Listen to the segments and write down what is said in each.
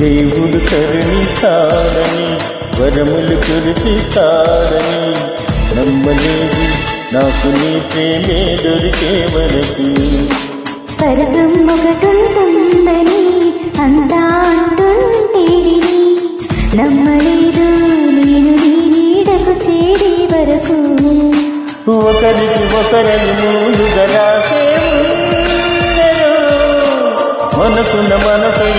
దేవుడు కరుణిస్తాడని వరములు కురిపిస్తాడని. నమ్మలేదు నాకు నీ ప్రేమే దొరికే వరకు. స్వర్గం ఒకటుంటుందని అంతా నమ్మలేదు నేను నీడకు చేరే వరకు. ఒకరికి ఒకరని రాసే ఉన్నదో, మనసున మనపై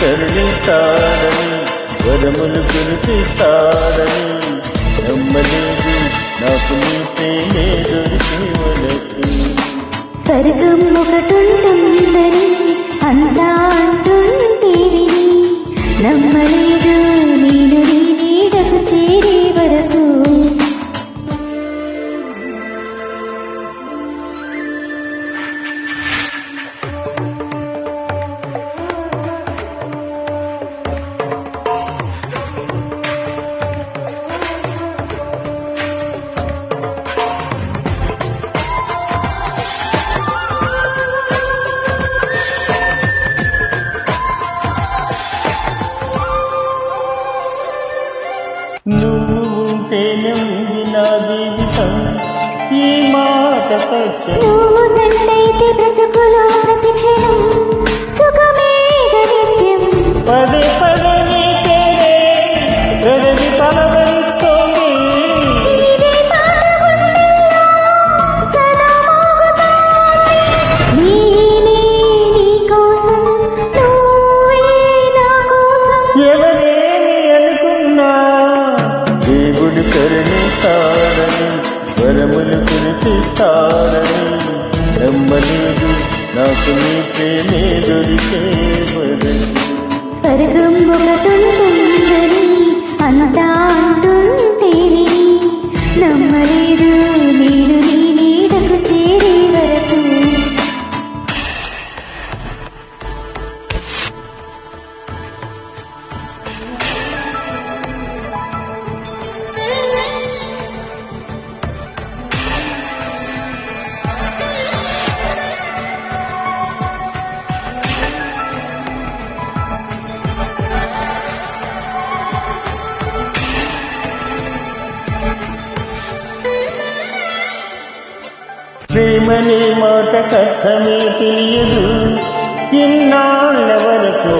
కరుణిస్తాడని వరములు కురిపిస్తాడని నమ్మలేదు నాకు నీ ప్రేమే దొరికి వరకు స్వర్గం ఒకటుంటుందని అంతా అంటుంటేవి నమ్మలేదు ఉంటేనే నా జీవితం ఈ మాట సత్యం. వరములు కురిపిస్తాడని నమ్మలేదు నాకు నీ ప్రేమే దొరికే వరకు సరిగం ఒకటుంటుందని ప్రేమని మాట కథమే తెలియదు. ఇన్నాళ్ళ వరకు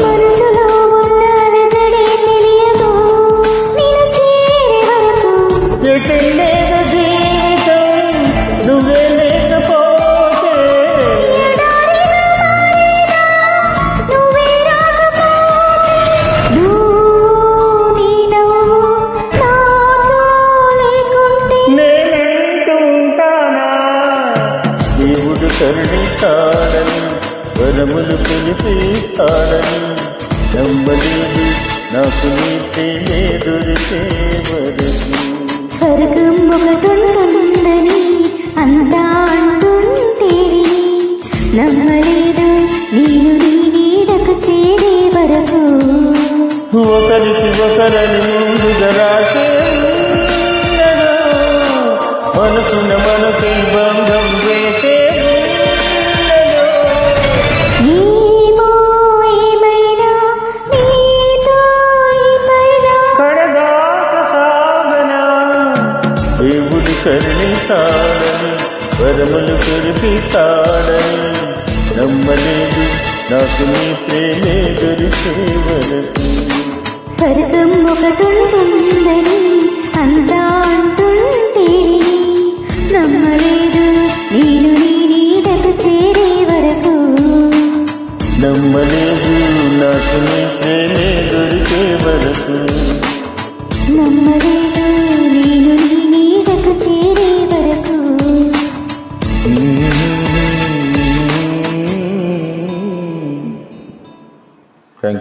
కరుణిస్తాడని వరములు పిలిపిస్తాడని నమ్మలేదు నాకు నీతే ప్రేమే కరుణిస్తాడని వరములు కురిపిస్తాడని నమ్మలేదు. నాకు నీ ప్రేమే దొరికే వరకు స్వర్గం ఒకటుంటుందని అంతా